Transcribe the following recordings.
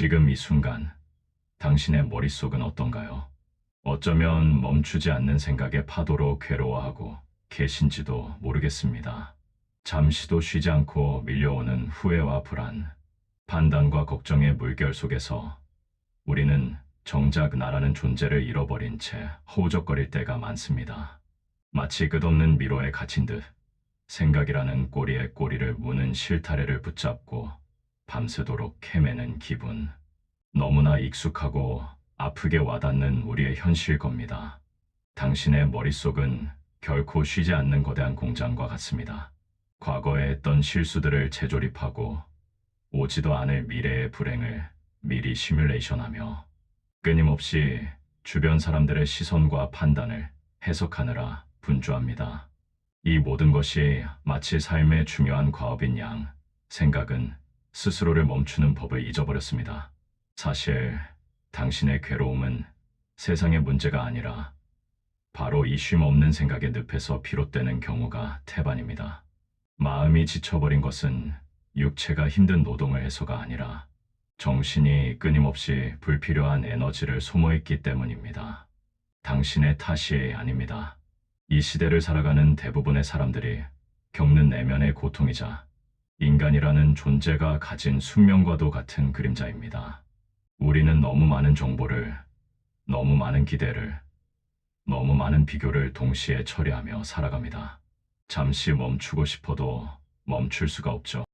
지금 이 순간 당신의 머릿속은 어떤가요? 어쩌면 멈추지 않는 생각의 파도로 괴로워하고 계신지도 모르겠습니다. 잠시도 쉬지 않고 밀려오는 후회와 불안, 판단과 걱정의 물결 속에서 우리는 정작 나라는 존재를 잃어버린 채 허우적거릴 때가 많습니다. 마치 끝없는 미로에 갇힌 듯 생각이라는 꼬리에 꼬리를 무는 실타래를 붙잡고 밤새도록 헤매는 기분. 너무나 익숙하고 아프게 와닿는 우리의 현실 겁니다. 당신의 머릿속은 결코 쉬지 않는 거대한 공장과 같습니다. 과거에 했던 실수들을 재조립하고 오지도 않을 미래의 불행을 미리 시뮬레이션하며 끊임없이 주변 사람들의 시선과 판단을 해석하느라 분주합니다. 이 모든 것이 마치 삶의 중요한 과업인 양 생각은 스스로를 멈추는 법을 잊어버렸습니다. 사실 당신의 괴로움은 세상의 문제가 아니라 바로 이 쉼 없는 생각의 늪에서 비롯되는 경우가 태반입니다. 마음이 지쳐버린 것은 육체가 힘든 노동을 해서가 아니라 정신이 끊임없이 불필요한 에너지를 소모했기 때문입니다. 당신의 탓이 아닙니다. 이 시대를 살아가는 대부분의 사람들이 겪는 내면의 고통이자 인간이라는 존재가 가진 숙명과도 같은 그림자입니다. 우리는 너무 많은 정보를, 너무 많은 기대를, 너무 많은 비교를 동시에 처리하며 살아갑니다. 잠시 멈추고 싶어도 멈출 수가 없죠.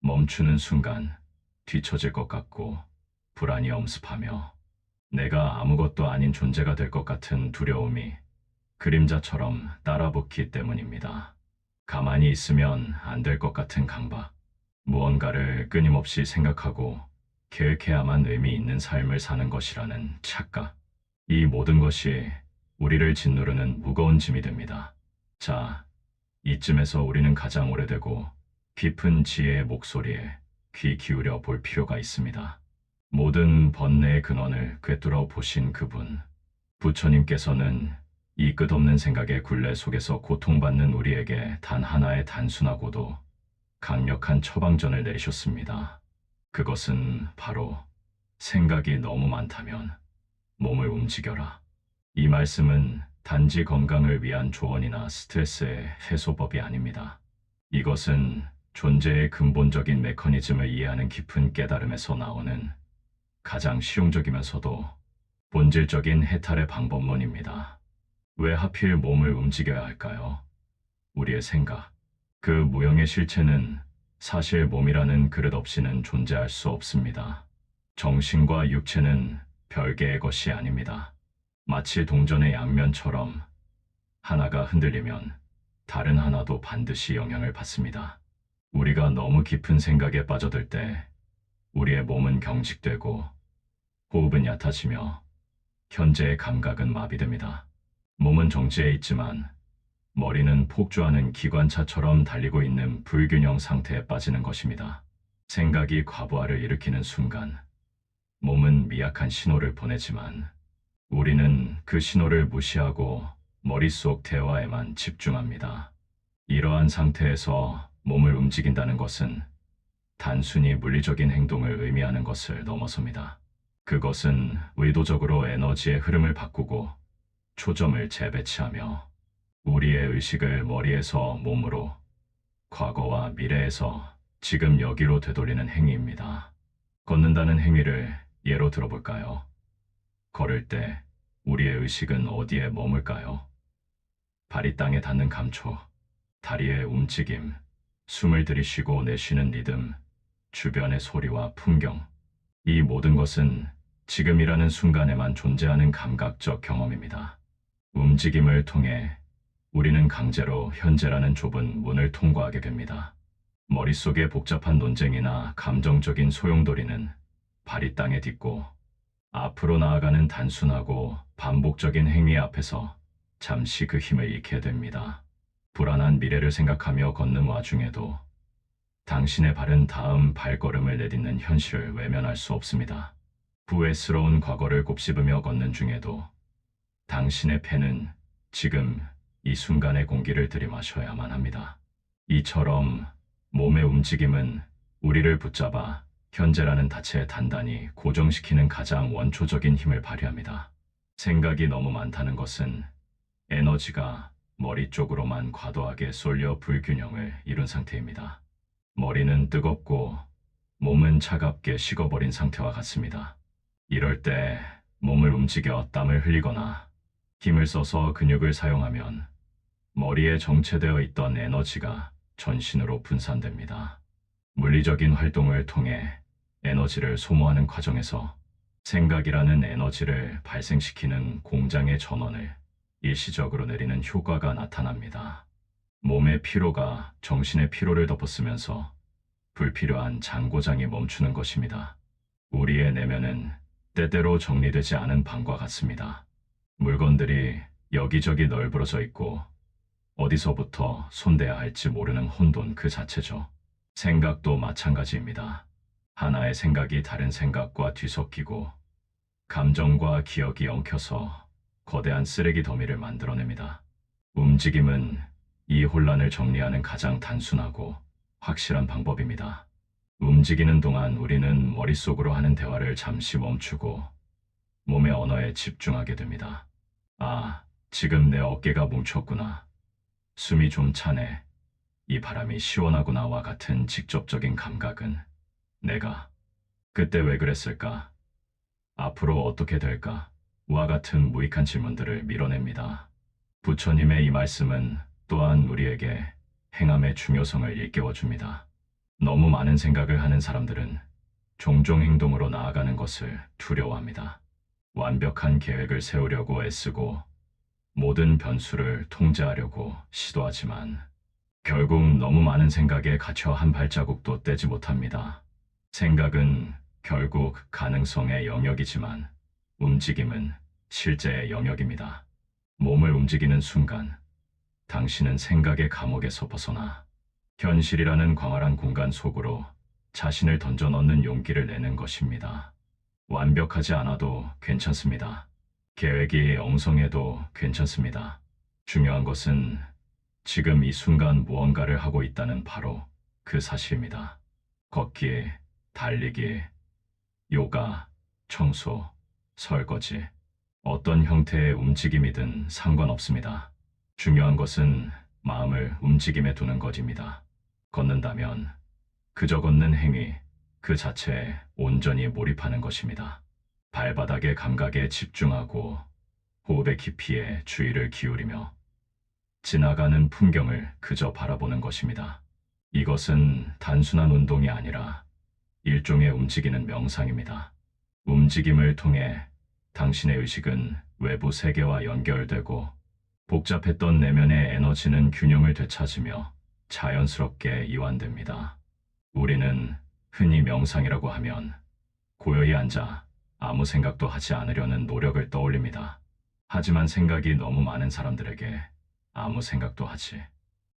멈추는 순간 뒤처질 것 같고 불안이 엄습하며 내가 아무것도 아닌 존재가 될 것 같은 두려움이 그림자처럼 따라붙기 때문입니다. 가만히 있으면 안 될 것 같은 강박. 무언가를 끊임없이 생각하고 계획해야만 의미 있는 삶을 사는 것이라는 착각. 이 모든 것이 우리를 짓누르는 무거운 짐이 됩니다. 자, 이쯤에서 우리는 가장 오래되고 깊은 지혜의 목소리에 귀 기울여 볼 필요가 있습니다. 모든 번뇌의 근원을 꿰뚫어 보신 그분. 부처님께서는 이 끝없는 생각의 굴레 속에서 고통받는 우리에게 단 하나의 단순하고도 강력한 처방전을 내리셨습니다. 그것은 바로 생각이 너무 많다면 몸을 움직여라. 이 말씀은 단지 건강을 위한 조언이나 스트레스의 해소법이 아닙니다. 이것은 존재의 근본적인 메커니즘을 이해하는 깊은 깨달음에서 나오는 가장 실용적이면서도 본질적인 해탈의 방법론입니다. 왜 하필 몸을 움직여야 할까요? 우리의 생각. 그 무형의 실체는 사실 몸이라는 그릇 없이는 존재할 수 없습니다. 정신과 육체는 별개의 것이 아닙니다. 마치 동전의 양면처럼 하나가 흔들리면 다른 하나도 반드시 영향을 받습니다. 우리가 너무 깊은 생각에 빠져들 때 우리의 몸은 경직되고 호흡은 얕아지며 현재의 감각은 마비됩니다. 몸은 정지해 있지만 머리는 폭주하는 기관차처럼 달리고 있는 불균형 상태에 빠지는 것입니다. 생각이 과부하를 일으키는 순간 몸은 미약한 신호를 보내지만 우리는 그 신호를 무시하고 머릿속 대화에만 집중합니다. 이러한 상태에서 몸을 움직인다는 것은 단순히 물리적인 행동을 의미하는 것을 넘어섭니다. 그것은 의도적으로 에너지의 흐름을 바꾸고 초점을 재배치하며 우리의 의식을 머리에서 몸으로 과거와 미래에서 지금 여기로 되돌리는 행위입니다. 걷는다는 행위를 예로 들어볼까요? 걸을 때 우리의 의식은 어디에 머물까요? 발이 땅에 닿는 감촉, 다리의 움직임, 숨을 들이쉬고 내쉬는 리듬, 주변의 소리와 풍경. 이 모든 것은 지금이라는 순간에만 존재하는 감각적 경험입니다. 움직임을 통해 우리는 강제로 현재라는 좁은 문을 통과하게 됩니다. 머릿속의 복잡한 논쟁이나 감정적인 소용돌이는 발이 땅에 딛고 앞으로 나아가는 단순하고 반복적인 행위 앞에서 잠시 그 힘을 잃게 됩니다. 불안한 미래를 생각하며 걷는 와중에도 당신의 발은 다음 발걸음을 내딛는 현실을 외면할 수 없습니다. 후회스러운 과거를 곱씹으며 걷는 중에도 당신의 폐는 지금 이 순간의 공기를 들이마셔야만 합니다. 이처럼 몸의 움직임은 우리를 붙잡아 현재라는 다체에 단단히 고정시키는 가장 원초적인 힘을 발휘합니다. 생각이 너무 많다는 것은 에너지가 머리 쪽으로만 과도하게 쏠려 불균형을 이룬 상태입니다. 머리는 뜨겁고 몸은 차갑게 식어버린 상태와 같습니다. 이럴 때 몸을 움직여 땀을 흘리거나 힘을 써서 근육을 사용하면 머리에 정체되어 있던 에너지가 전신으로 분산됩니다. 물리적인 활동을 통해 에너지를 소모하는 과정에서 생각이라는 에너지를 발생시키는 공장의 전원을 일시적으로 내리는 효과가 나타납니다. 몸의 피로가 정신의 피로를 덮었으면서 불필요한 장고장이 멈추는 것입니다. 우리의 내면은 때때로 정리되지 않은 방과 같습니다. 물건들이 여기저기 널브러져 있고 어디서부터 손대야 할지 모르는 혼돈 그 자체죠. 생각도 마찬가지입니다. 하나의 생각이 다른 생각과 뒤섞이고 감정과 기억이 엉켜서 거대한 쓰레기 더미를 만들어냅니다. 움직임은 이 혼란을 정리하는 가장 단순하고 확실한 방법입니다. 움직이는 동안 우리는 머릿속으로 하는 대화를 잠시 멈추고 몸의 언어에 집중하게 됩니다. 아, 지금 내 어깨가 뭉쳤구나. 숨이 좀 차네. 이 바람이 시원하구나와 같은 직접적인 감각은 내가 그때 왜 그랬을까? 앞으로 어떻게 될까? 와 같은 무익한 질문들을 밀어냅니다. 부처님의 이 말씀은 또한 우리에게 행함의 중요성을 일깨워 줍니다. 너무 많은 생각을 하는 사람들은 종종 행동으로 나아가는 것을 두려워합니다. 완벽한 계획을 세우려고 애쓰고 모든 변수를 통제하려고 시도하지만 결국 너무 많은 생각에 갇혀 한 발자국도 떼지 못합니다. 생각은 결국 가능성의 영역이지만 움직임은 실제의 영역입니다. 몸을 움직이는 순간 당신은 생각의 감옥에서 벗어나 현실이라는 광활한 공간 속으로 자신을 던져 넣는 용기를 내는 것입니다. 완벽하지 않아도 괜찮습니다. 계획이 엉성해도 괜찮습니다. 중요한 것은 지금 이 순간 무언가를 하고 있다는 바로 그 사실입니다. 걷기, 달리기, 요가, 청소, 설거지, 어떤 형태의 움직임이든 상관없습니다. 중요한 것은 마음을 움직임에 두는 것입니다. 걷는다면 그저 걷는 행위 그 자체에 온전히 몰입하는 것입니다. 발바닥의 감각에 집중하고 호흡의 깊이에 주의를 기울이며 지나가는 풍경을 그저 바라보는 것입니다. 이것은 단순한 운동이 아니라 일종의 움직이는 명상입니다. 움직임을 통해 당신의 의식은 외부 세계와 연결되고 복잡했던 내면의 에너지는 균형을 되찾으며 자연스럽게 이완됩니다. 우리는 흔히 명상이라고 하면 고요히 앉아 아무 생각도 하지 않으려는 노력을 떠올립니다. 하지만 생각이 너무 많은 사람들에게 아무 생각도 하지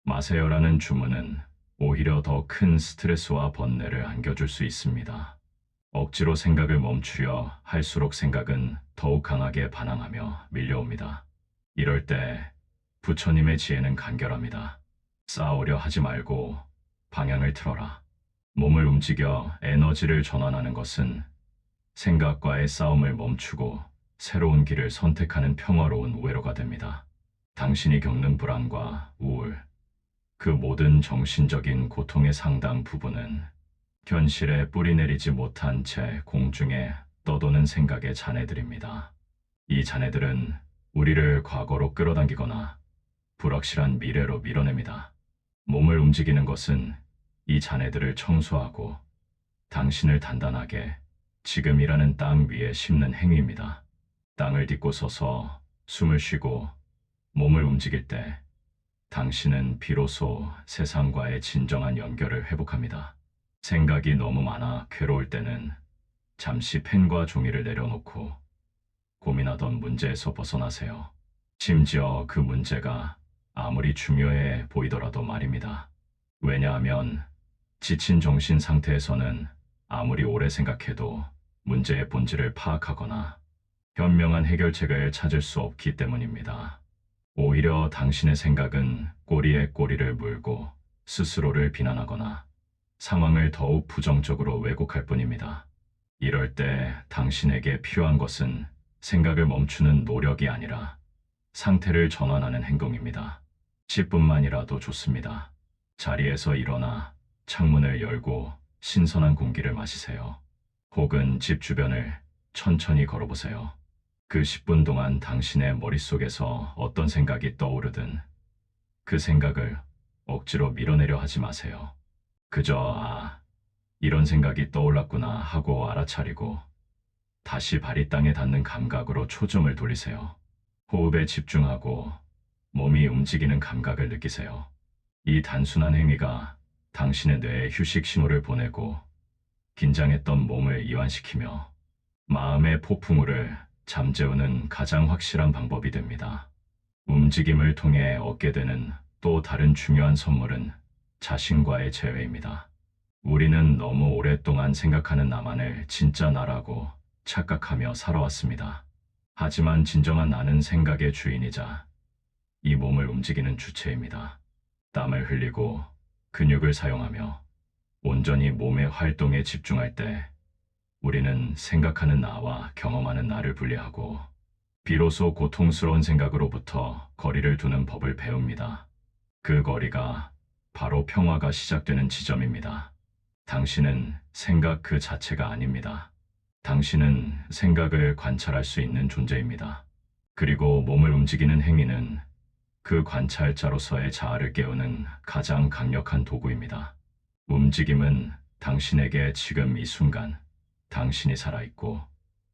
마세요라는 주문은 오히려 더 큰 스트레스와 번뇌를 안겨줄 수 있습니다. 억지로 생각을 멈추려 할수록 생각은 더욱 강하게 반항하며 밀려옵니다. 이럴 때 부처님의 지혜는 간결합니다. 싸우려 하지 말고 방향을 틀어라. 몸을 움직여 에너지를 전환하는 것은 생각과의 싸움을 멈추고 새로운 길을 선택하는 평화로운 우회로가 됩니다. 당신이 겪는 불안과 우울, 그 모든 정신적인 고통의 상당 부분은 현실에 뿌리내리지 못한 채 공중에 떠도는 생각의 잔해들입니다. 이 잔해들은 우리를 과거로 끌어당기거나 불확실한 미래로 밀어냅니다. 몸을 움직이는 것은 이 잔해들을 청소하고 당신을 단단하게 지금이라는 땅 위에 심는 행위입니다. 땅을 딛고 서서 숨을 쉬고 몸을 움직일 때 당신은 비로소 세상과의 진정한 연결을 회복합니다. 생각이 너무 많아 괴로울 때는 잠시 펜과 종이를 내려놓고 고민하던 문제에서 벗어나세요. 심지어 그 문제가 아무리 중요해 보이더라도 말입니다. 왜냐하면 지친 정신 상태에서는 아무리 오래 생각해도 문제의 본질을 파악하거나 현명한 해결책을 찾을 수 없기 때문입니다. 오히려 당신의 생각은 꼬리에 꼬리를 물고 스스로를 비난하거나 상황을 더욱 부정적으로 왜곡할 뿐입니다. 이럴 때 당신에게 필요한 것은 생각을 멈추는 노력이 아니라 상태를 전환하는 행동입니다. 10분만이라도 좋습니다. 자리에서 일어나 창문을 열고 신선한 공기를 마시세요. 혹은 집 주변을 천천히 걸어보세요. 그 10분 동안 당신의 머릿속에서 어떤 생각이 떠오르든 그 생각을 억지로 밀어내려 하지 마세요. 그저 아, 이런 생각이 떠올랐구나 하고 알아차리고 다시 발이 땅에 닿는 감각으로 초점을 돌리세요. 호흡에 집중하고 몸이 움직이는 감각을 느끼세요. 이 단순한 행위가 당신의 뇌에 휴식 신호를 보내고 긴장했던 몸을 이완시키며 마음의 폭풍우를 잠재우는 가장 확실한 방법이 됩니다. 움직임을 통해 얻게 되는 또 다른 중요한 선물은 자신과의 재회입니다. 우리는 너무 오랫동안 생각하는 나만을 진짜 나라고 착각하며 살아왔습니다. 하지만 진정한 나는 생각의 주인이자 이 몸을 움직이는 주체입니다. 땀을 흘리고 근육을 사용하며 온전히 몸의 활동에 집중할 때 우리는 생각하는 나와 경험하는 나를 분리하고 비로소 고통스러운 생각으로부터 거리를 두는 법을 배웁니다. 그 거리가 바로 평화가 시작되는 지점입니다. 당신은 생각 그 자체가 아닙니다. 당신은 생각을 관찰할 수 있는 존재입니다. 그리고 몸을 움직이는 행위는 그 관찰자로서의 자아를 깨우는 가장 강력한 도구입니다. 움직임은 당신에게 지금 이 순간 당신이 살아있고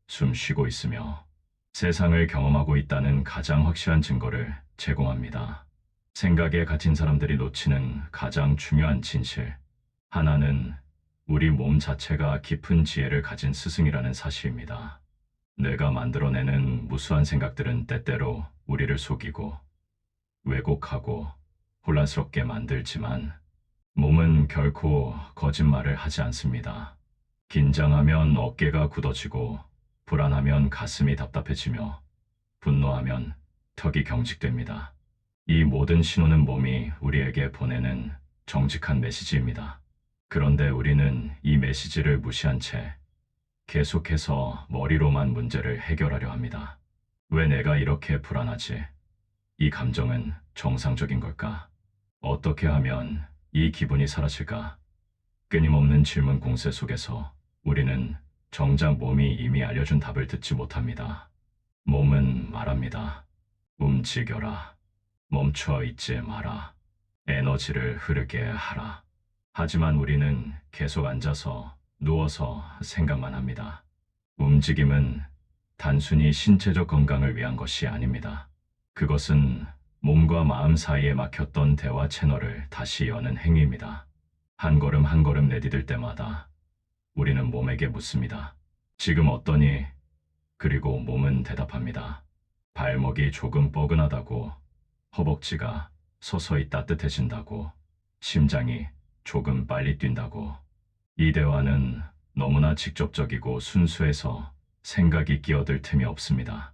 숨 쉬고 있으며 세상을 경험하고 있다는 가장 확실한 증거를 제공합니다. 생각에 갇힌 사람들이 놓치는 가장 중요한 진실. 하나는 우리 몸 자체가 깊은 지혜를 가진 스승이라는 사실입니다. 뇌가 만들어내는 무수한 생각들은 때때로 우리를 속이고 왜곡하고 혼란스럽게 만들지만 몸은 결코 거짓말을 하지 않습니다. 긴장하면 어깨가 굳어지고 불안하면 가슴이 답답해지며 분노하면 턱이 경직됩니다. 이 모든 신호는 몸이 우리에게 보내는 정직한 메시지입니다. 그런데 우리는 이 메시지를 무시한 채 계속해서 머리로만 문제를 해결하려 합니다. 왜 내가 이렇게 불안하지? 이 감정은 정상적인 걸까? 어떻게 하면 이 기분이 사라질까? 끊임없는 질문 공세 속에서 우리는 정작 몸이 이미 알려준 답을 듣지 못합니다. 몸은 말합니다. 움직여라. 멈춰 있지 마라. 에너지를 흐르게 하라. 하지만 우리는 계속 앉아서 누워서 생각만 합니다. 움직임은 단순히 신체적 건강을 위한 것이 아닙니다. 그것은 몸과 마음 사이에 막혔던 대화 채널을 다시 여는 행위입니다. 한 걸음 한 걸음 내디딜 때마다 우리는 몸에게 묻습니다. 지금 어떠니? 그리고 몸은 대답합니다. 발목이 조금 뻐근하다고, 허벅지가 서서히 따뜻해진다고, 심장이 조금 빨리 뛴다고. 이 대화는 너무나 직접적이고 순수해서 생각이 끼어들 틈이 없습니다.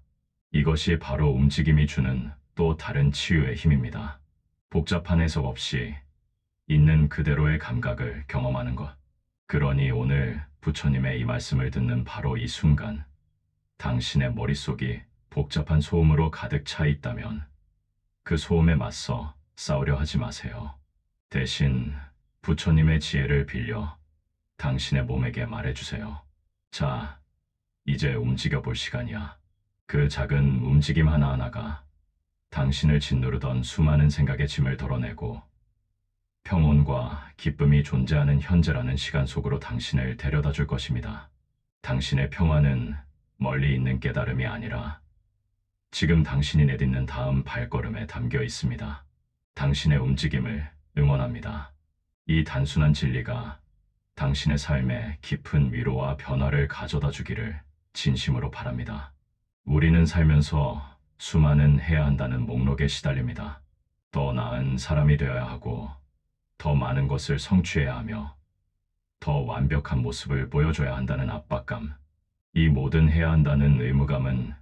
이것이 바로 움직임이 주는 또 다른 치유의 힘입니다. 복잡한 해석 없이 있는 그대로의 감각을 경험하는 것. 그러니 오늘 부처님의 이 말씀을 듣는 바로 이 순간, 당신의 머릿속이 복잡한 소음으로 가득 차 있다면 그 소음에 맞서 싸우려 하지 마세요. 대신 부처님의 지혜를 빌려 당신의 몸에게 말해주세요. 자, 이제 움직여 볼 시간이야. 그 작은 움직임 하나하나가 당신을 짓누르던 수많은 생각의 짐을 덜어내고 평온과 기쁨이 존재하는 현재라는 시간 속으로 당신을 데려다 줄 것입니다. 당신의 평화는 멀리 있는 깨달음이 아니라 지금 당신이 내딛는 다음 발걸음에 담겨 있습니다. 당신의 움직임을 응원합니다. 이 단순한 진리가 당신의 삶에 깊은 위로와 변화를 가져다 주기를 진심으로 바랍니다. 우리는 살면서 수많은 해야 한다는 목록에 시달립니다. 더 나은 사람이 되어야 하고, 더 많은 것을 성취해야 하며, 더 완벽한 모습을 보여줘야 한다는 압박감. 이 모든 해야 한다는 의무감은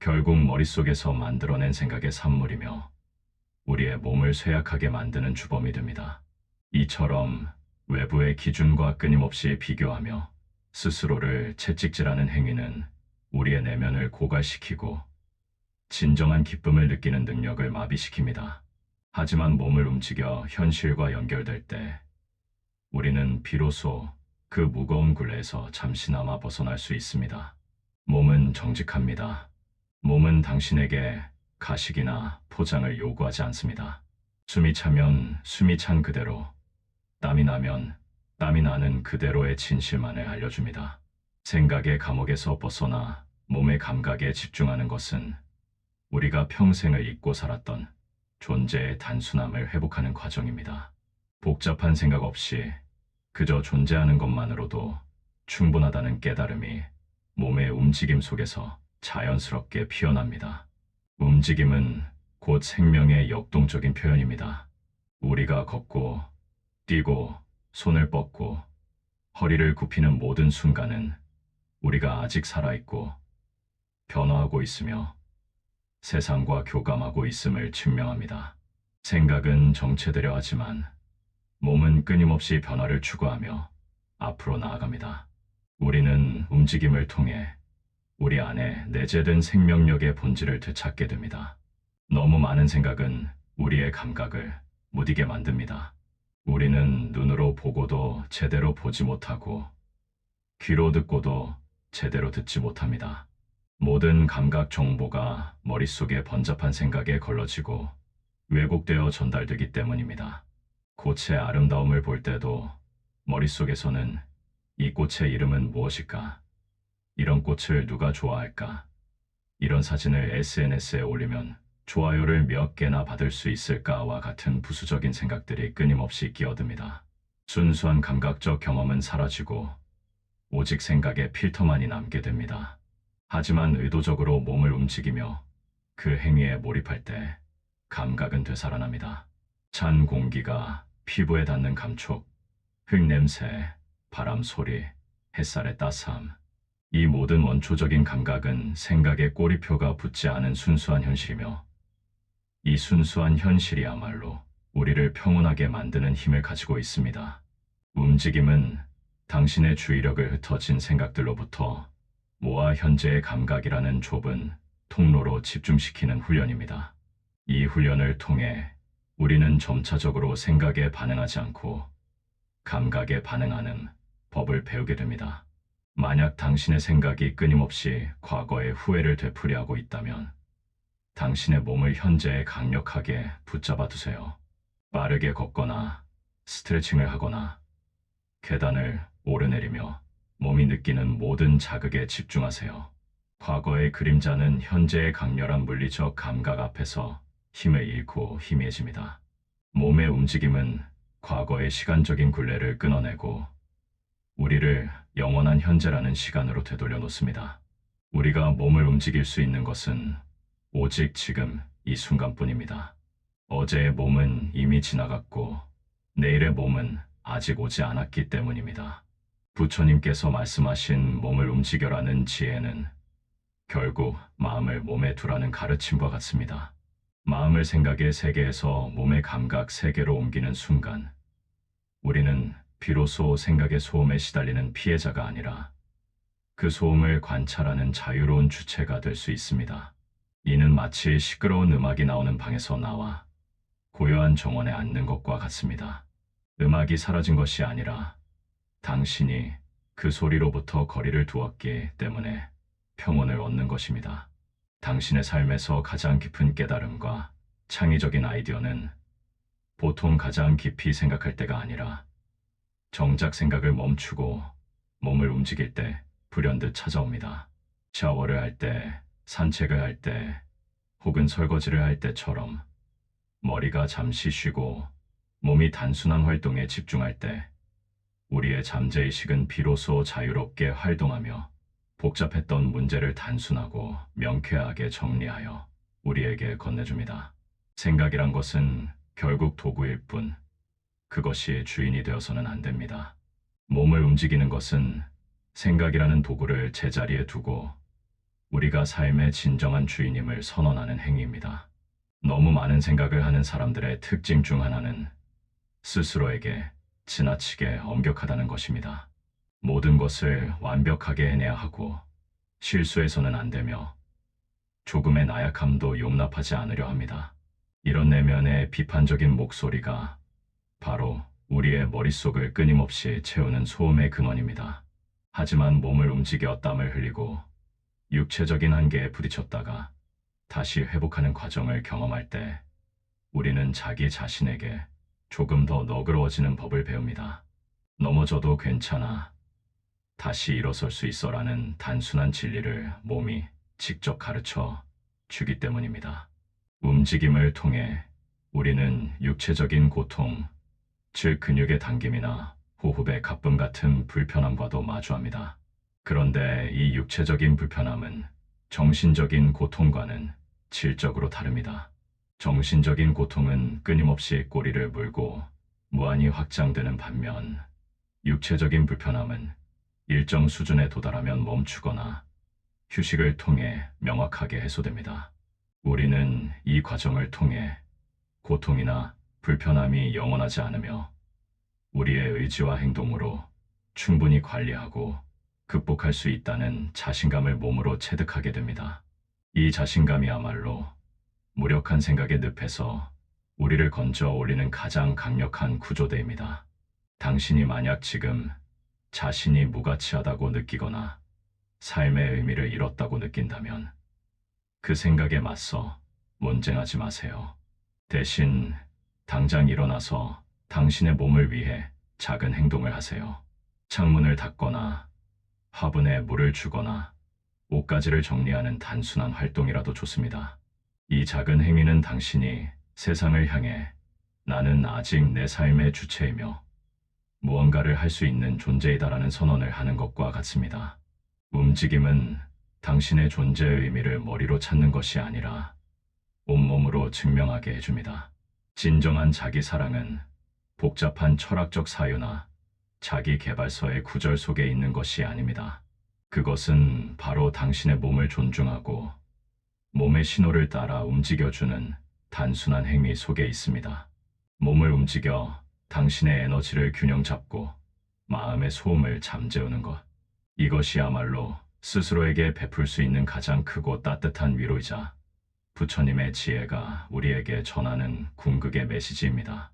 결국 머릿속에서 만들어낸 생각의 산물이며, 우리의 몸을 쇠약하게 만드는 주범이 됩니다. 이처럼 외부의 기준과 끊임없이 비교하며 스스로를 채찍질하는 행위는 우리의 내면을 고갈시키고 진정한 기쁨을 느끼는 능력을 마비시킵니다. 하지만 몸을 움직여 현실과 연결될 때 우리는 비로소 그 무거운 굴레에서 잠시나마 벗어날 수 있습니다. 몸은 정직합니다. 몸은 당신에게 가식이나 포장을 요구하지 않습니다. 숨이 차면 숨이 찬 그대로, 땀이 나면 땀이 나는 그대로의 진실만을 알려줍니다. 생각의 감옥에서 벗어나 몸의 감각에 집중하는 것은 우리가 평생을 잊고 살았던 존재의 단순함을 회복하는 과정입니다. 복잡한 생각 없이 그저 존재하는 것만으로도 충분하다는 깨달음이 몸의 움직임 속에서 자연스럽게 피어납니다. 움직임은 곧 생명의 역동적인 표현입니다. 우리가 걷고, 뛰고, 손을 뻗고, 허리를 굽히는 모든 순간은 우리가 아직 살아있고, 변화하고 있으며, 세상과 교감하고 있음을 증명합니다. 생각은 정체되려 하지만, 몸은 끊임없이 변화를 추구하며 앞으로 나아갑니다. 우리는 움직임을 통해 우리 안에 내재된 생명력의 본질을 되찾게 됩니다. 너무 많은 생각은 우리의 감각을 무디게 만듭니다. 우리는 눈으로 보고도 제대로 보지 못하고 귀로 듣고도 제대로 듣지 못합니다. 모든 감각 정보가 머릿속에 번잡한 생각에 걸러지고 왜곡되어 전달되기 때문입니다. 꽃의 아름다움을 볼 때도 머릿속에서는 이 꽃의 이름은 무엇일까? 이런 꽃을 누가 좋아할까? 이런 사진을 SNS에 올리면 좋아요를 몇 개나 받을 수 있을까와 같은 부수적인 생각들이 끊임없이 끼어듭니다. 순수한 감각적 경험은 사라지고 오직 생각의 필터만이 남게 됩니다. 하지만 의도적으로 몸을 움직이며 그 행위에 몰입할 때 감각은 되살아납니다. 찬 공기가 피부에 닿는 감촉, 흙 냄새, 바람 소리, 햇살의 따스함. 이 모든 원초적인 감각은 생각의 꼬리표가 붙지 않은 순수한 현실이며 이 순수한 현실이야말로 우리를 평온하게 만드는 힘을 가지고 있습니다. 움직임은 당신의 주의력을 흩어진 생각들로부터 모아 현재의 감각이라는 좁은 통로로 집중시키는 훈련입니다. 이 훈련을 통해 우리는 점차적으로 생각에 반응하지 않고 감각에 반응하는 법을 배우게 됩니다. 만약 당신의 생각이 끊임없이 과거의 후회를 되풀이하고 있다면 당신의 몸을 현재에 강력하게 붙잡아 두세요. 빠르게 걷거나 스트레칭을 하거나 계단을 오르내리며 몸이 느끼는 모든 자극에 집중하세요. 과거의 그림자는 현재의 강렬한 물리적 감각 앞에서 힘을 잃고 희미해집니다. 몸의 움직임은 과거의 시간적인 굴레를 끊어내고 우리를 영원한 현재라는 시간으로 되돌려 놓습니다. 우리가 몸을 움직일 수 있는 것은 오직 지금 이 순간뿐입니다. 어제의 몸은 이미 지나갔고 내일의 몸은 아직 오지 않았기 때문입니다. 부처님께서 말씀하신 몸을 움직여라는 지혜는 결국 마음을 몸에 두라는 가르침과 같습니다. 마음을 생각의 세계에서 몸의 감각 세계로 옮기는 순간 우리는 비로소 생각의 소음에 시달리는 피해자가 아니라 그 소음을 관찰하는 자유로운 주체가 될 수 있습니다. 이는 마치 시끄러운 음악이 나오는 방에서 나와 고요한 정원에 앉는 것과 같습니다. 음악이 사라진 것이 아니라 당신이 그 소리로부터 거리를 두었기 때문에 평온을 얻는 것입니다. 당신의 삶에서 가장 깊은 깨달음과 창의적인 아이디어는 보통 가장 깊이 생각할 때가 아니라 정작 생각을 멈추고 몸을 움직일 때 불현듯 찾아옵니다. 샤워를 할 때, 산책을 할 때, 혹은 설거지를 할 때처럼 머리가 잠시 쉬고 몸이 단순한 활동에 집중할 때 우리의 잠재의식은 비로소 자유롭게 활동하며 복잡했던 문제를 단순하고 명쾌하게 정리하여 우리에게 건네줍니다. 생각이란 것은 결국 도구일 뿐 그것이 주인이 되어서는 안 됩니다. 몸을 움직이는 것은 생각이라는 도구를 제자리에 두고 우리가 삶의 진정한 주인임을 선언하는 행위입니다. 너무 많은 생각을 하는 사람들의 특징 중 하나는 스스로에게 지나치게 엄격하다는 것입니다. 모든 것을 완벽하게 해내야 하고 실수해서는 안 되며 조금의 나약함도 용납하지 않으려 합니다. 이런 내면의 비판적인 목소리가 바로 우리의 머릿속을 끊임없이 채우는 소음의 근원입니다. 하지만 몸을 움직여 땀을 흘리고 육체적인 한계에 부딪혔다가 다시 회복하는 과정을 경험할 때 우리는 자기 자신에게 조금 더 너그러워지는 법을 배웁니다. 넘어져도 괜찮아. 다시 일어설 수 있어라는 단순한 진리를 몸이 직접 가르쳐 주기 때문입니다. 움직임을 통해 우리는 육체적인 고통, 즉 근육의 당김이나 호흡의 가쁨 같은 불편함과도 마주합니다. 그런데 이 육체적인 불편함은 정신적인 고통과는 질적으로 다릅니다. 정신적인 고통은 끊임없이 꼬리를 물고 무한히 확장되는 반면 육체적인 불편함은 일정 수준에 도달하면 멈추거나 휴식을 통해 명확하게 해소됩니다. 우리는 이 과정을 통해 고통이나 불편함이 영원하지 않으며 우리의 의지와 행동으로 충분히 관리하고 극복할 수 있다는 자신감을 몸으로 체득하게 됩니다. 이 자신감이야말로 무력한 생각의 늪에서 우리를 건져 올리는 가장 강력한 구조대입니다. 당신이 만약 지금 자신이 무가치하다고 느끼거나 삶의 의미를 잃었다고 느낀다면 그 생각에 맞서 논쟁하지 마세요. 대신 당장 일어나서 당신의 몸을 위해 작은 행동을 하세요. 창문을 닫거나 화분에 물을 주거나 옷가지를 정리하는 단순한 활동이라도 좋습니다. 이 작은 행위는 당신이 세상을 향해 나는 아직 내 삶의 주체이며 무언가를 할 수 있는 존재이다라는 선언을 하는 것과 같습니다. 움직임은 당신의 존재의 의미를 머리로 찾는 것이 아니라 온몸으로 증명하게 해줍니다. 진정한 자기 사랑은 복잡한 철학적 사유나 자기 개발서의 구절 속에 있는 것이 아닙니다. 그것은 바로 당신의 몸을 존중하고 몸의 신호를 따라 움직여주는 단순한 행위 속에 있습니다. 몸을 움직여 당신의 에너지를 균형 잡고 마음의 소음을 잠재우는 것. 이것이야말로 스스로에게 베풀 수 있는 가장 크고 따뜻한 위로이자 부처님의 지혜가 우리에게 전하는 궁극의 메시지입니다.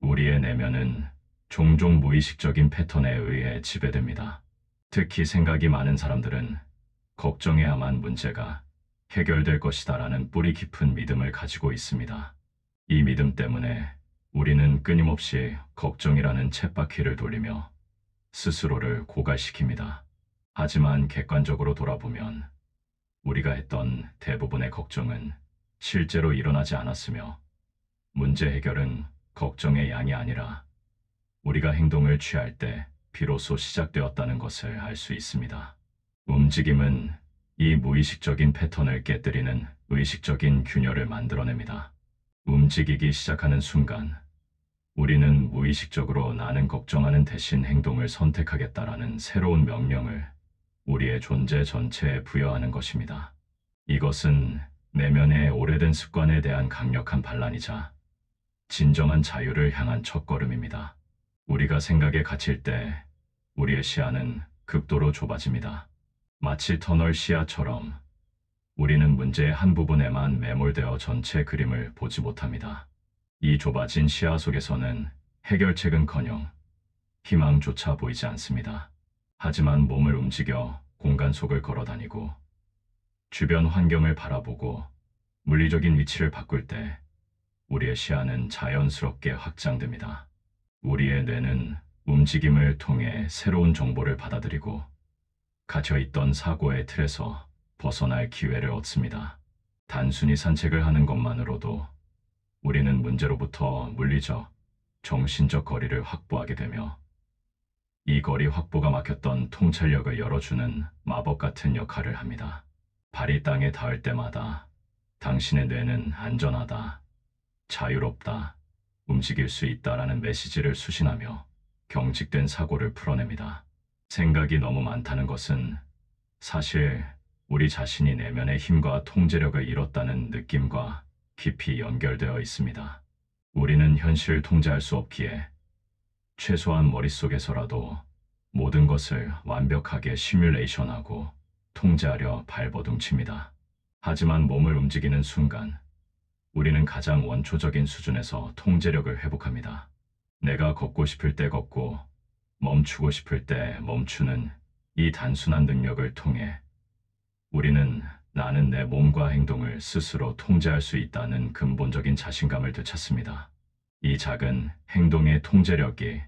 우리의 내면은 종종 무의식적인 패턴에 의해 지배됩니다. 특히 생각이 많은 사람들은 걱정해야만 문제가 해결될 것이다라는 뿌리 깊은 믿음을 가지고 있습니다. 이 믿음 때문에 우리는 끊임없이 걱정이라는 쳇바퀴를 돌리며 스스로를 고갈시킵니다. 하지만 객관적으로 돌아보면 우리가 했던 대부분의 걱정은 실제로 일어나지 않았으며 문제 해결은 걱정의 양이 아니라 우리가 행동을 취할 때 비로소 시작되었다는 것을 알 수 있습니다. 움직임은 이 무의식적인 패턴을 깨뜨리는 의식적인 균열을 만들어냅니다. 움직이기 시작하는 순간 우리는 무의식적으로 나는 걱정하는 대신 행동을 선택하겠다라는 새로운 명령을 우리의 존재 전체에 부여하는 것입니다. 이것은 내면의 오래된 습관에 대한 강력한 반란이자 진정한 자유를 향한 첫걸음입니다. 우리가 생각에 갇힐 때 우리의 시야는 극도로 좁아집니다. 마치 터널 시야처럼 우리는 문제의 한 부분에만 매몰되어 전체 그림을 보지 못합니다. 이 좁아진 시야 속에서는 해결책은커녕 희망조차 보이지 않습니다. 하지만 몸을 움직여 공간 속을 걸어 다니고 주변 환경을 바라보고 물리적인 위치를 바꿀 때 우리의 시야는 자연스럽게 확장됩니다. 우리의 뇌는 움직임을 통해 새로운 정보를 받아들이고 갇혀있던 사고의 틀에서 벗어날 기회를 얻습니다. 단순히 산책을 하는 것만으로도 우리는 문제로부터 물리적, 정신적 거리를 확보하게 되며 이 거리 확보가 막혔던 통찰력을 열어주는 마법 같은 역할을 합니다. 발이 땅에 닿을 때마다 당신의 뇌는 안전하다, 자유롭다, 움직일 수 있다라는 메시지를 수신하며 경직된 사고를 풀어냅니다. 생각이 너무 많다는 것은 사실 우리 자신이 내면의 힘과 통제력을 잃었다는 느낌과 깊이 연결되어 있습니다. 우리는 현실을 통제할 수 없기에 최소한 머릿속에서라도 모든 것을 완벽하게 시뮬레이션하고 통제하려 발버둥칩니다. 하지만 몸을 움직이는 순간 우리는 가장 원초적인 수준에서 통제력을 회복합니다. 내가 걷고 싶을 때 걷고 멈추고 싶을 때 멈추는 이 단순한 능력을 통해 우리는 나는 내 몸과 행동을 스스로 통제할 수 있다는 근본적인 자신감을 되찾습니다. 이 작은 행동의 통제력이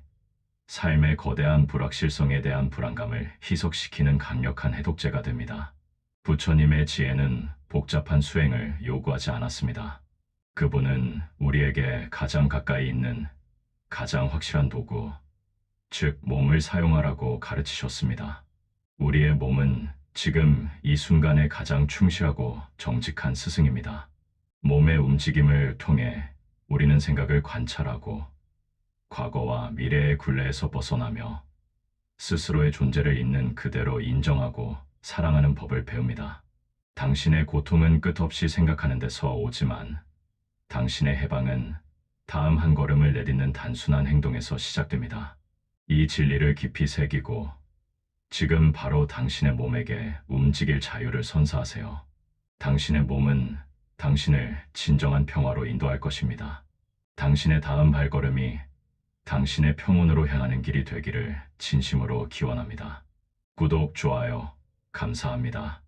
삶의 거대한 불확실성에 대한 불안감을 희석시키는 강력한 해독제가 됩니다. 부처님의 지혜는 복잡한 수행을 요구하지 않았습니다. 그분은 우리에게 가장 가까이 있는 가장 확실한 도구, 즉 몸을 사용하라고 가르치셨습니다. 우리의 몸은 지금 이 순간에 가장 충실하고 정직한 스승입니다. 몸의 움직임을 통해 우리는 생각을 관찰하고 과거와 미래의 굴레에서 벗어나며 스스로의 존재를 있는 그대로 인정하고 사랑하는 법을 배웁니다. 당신의 고통은 끝없이 생각하는 데서 오지만 당신의 해방은 다음 한 걸음을 내딛는 단순한 행동에서 시작됩니다. 이 진리를 깊이 새기고 지금 바로 당신의 몸에게 움직일 자유를 선사하세요. 당신의 몸은 당신을 진정한 평화로 인도할 것입니다. 당신의 다음 발걸음이 당신의 평온으로 향하는 길이 되기를 진심으로 기원합니다. 구독, 좋아요, 감사합니다.